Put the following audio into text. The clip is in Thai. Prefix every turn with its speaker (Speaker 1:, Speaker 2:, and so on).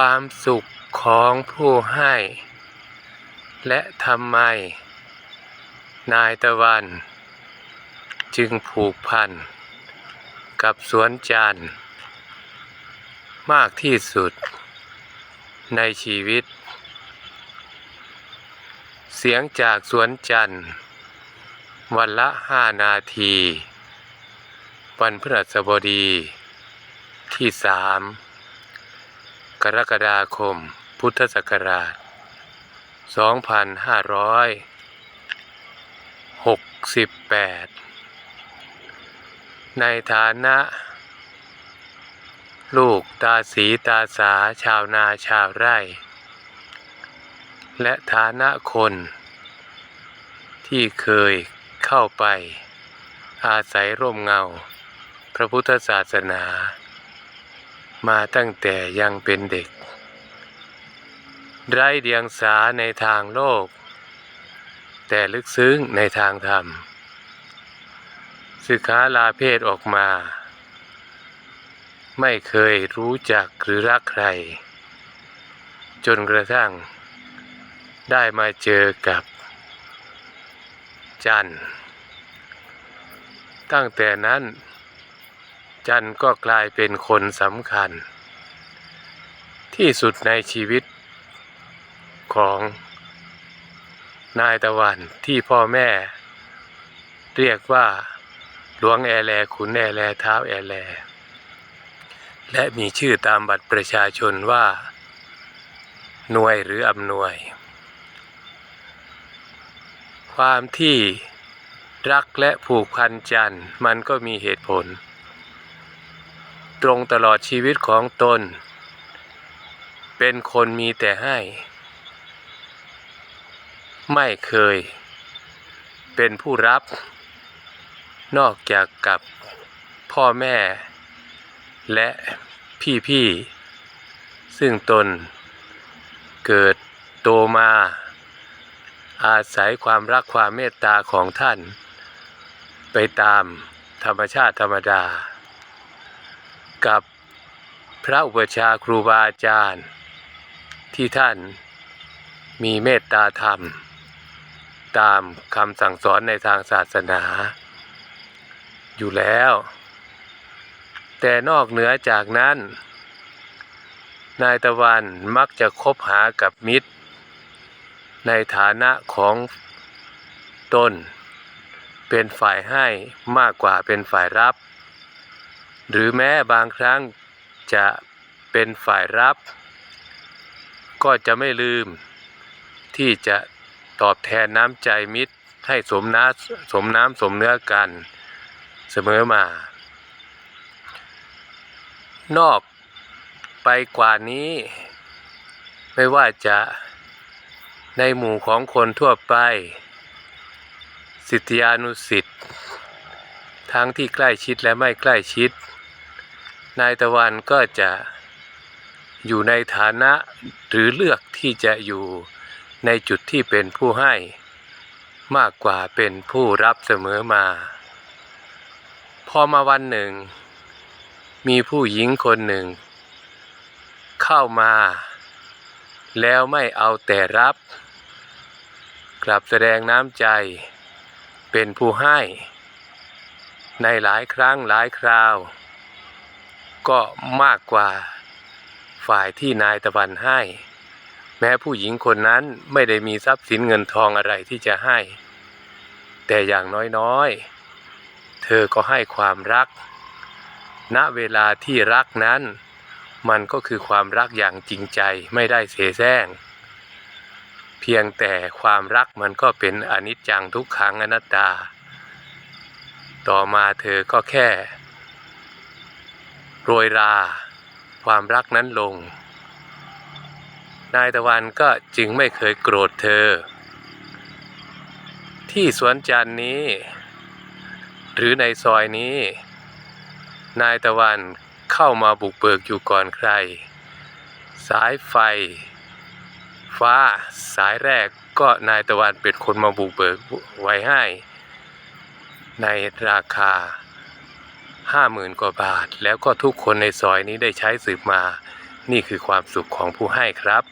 Speaker 1: ความสุขของผู้ให้ และทำไม นายตะวัน จึงผูกพัน กับสวนจันทร์มากที่สุด ในชีวิต เสียงจากสวนจันทร์วันละห้านาที วันพฤหัสบดีที่สาม กรกฎาคม พุทธศักราช 2568 ในฐานะ ลูกตาสีตาสาชาวนาชาวไร่ และฐานะคน ที่เคยเข้าไป อาศัยร่มเงา พระพุทธศาสนา มาตั้งแต่ยังเป็นเด็ก ไร้เดียงสาในทางโลก แต่ลึกซึ้งในทางธรรม ศึกษาลาเพศออกมา ไม่เคยรู้จักหรือรักใคร จนกระทั่ง ได้มาเจอกับ จันตั้งแต่นั้น จันทร์ก็กลายเป็นคนสำคัญ ที่สุดในชีวิตของนายตะวันที่พ่อแม่ เรียกว่าหลวงแอแลขุนแอแลเท้าแอแล และมีชื่อตามบัตรประชาชนว่า หน่วยหรืออำนวย ความที่รักและผูกพันจันทร์มันก็มีเหตุผล ตรงตลอดชีวิตของตน เป็นคนมีแต่ให้ ไม่เคย เป็นผู้รับ นอกจากกับพ่อแม่ และพี่ๆ ซึ่งตน เกิดโตมา อาศัยความรักความเมตตาของท่าน ไปตามธรรมชาติธรรมดา กับพระอุปชฌาย์ครูบาอาจารย์ ที่ท่านมีเมตตาธรรม ตามคำสั่งสอนในทางศาสนา อยู่แล้ว แต่นอกเหนือจากนั้น นายตะวันมักจะคบหากับมิตร ในฐานะของตนเป็นฝ่ายให้มากกว่าเป็นฝ่ายรับ หรือแม้บางครั้งจะเป็นฝ่ายรับ ก็จะไม่ลืมที่จะตอบแทนน้ำใจมิตรให้สมน้ำสมน้ำสมเนื้อกันเสมอมา นอกไปกว่านี้ ไม่ว่าจะในหมู่ของคนทั่วไป สิทธิานุสิทธิ์ทั้งที่ใกล้ชิดและไม่ใกล้ชิด นายตะวันก็จะอยู่ในฐานะหรือเลือกที่จะอยู่ในจุดที่เป็นผู้ให้มากกว่าเป็นผู้รับเสมอมา พอมาวันหนึ่ง มีผู้หญิงคนหนึ่ง เข้ามา แล้วไม่เอาแต่รับ กลับแสดงน้ำใจเป็นผู้ให้ ในหลายครั้งหลายคราว ก็มากกว่าฝ่ายที่นายตะวันให้ แม้ผู้หญิงคนนั้นไม่ได้มีทรัพย์สินเงินทองอะไรที่จะให้ แต่อย่างน้อยๆ เธอก็ให้ความรัก ณเวลาที่รักนั้น มันก็คือความรักอย่างจริงใจไม่ได้เสแสร้ง เพียงแต่ความรักมันก็เป็นอนิจจังทุกขังอนัตตา ต่อมาเธอก็แค่ โรยรา ความรักนั้นลง นายตะวันก็จึงไม่เคยโกรธเธอ ที่สวนจันนี้ หรือในซอยนี้ นายตะวันเข้ามาบุกเบิกอยู่ก่อนใคร สายไฟ ฟ้าสายแรกก็นายตะวันเป็นคนมาบุกเบิกไว้ให้ ในราคา ห้าหมื่นกว่าบาท แล้วก็ทุกคนในซอยนี้ได้ใช้สืบมา นี่คือความสุขของผู้ให้ครับ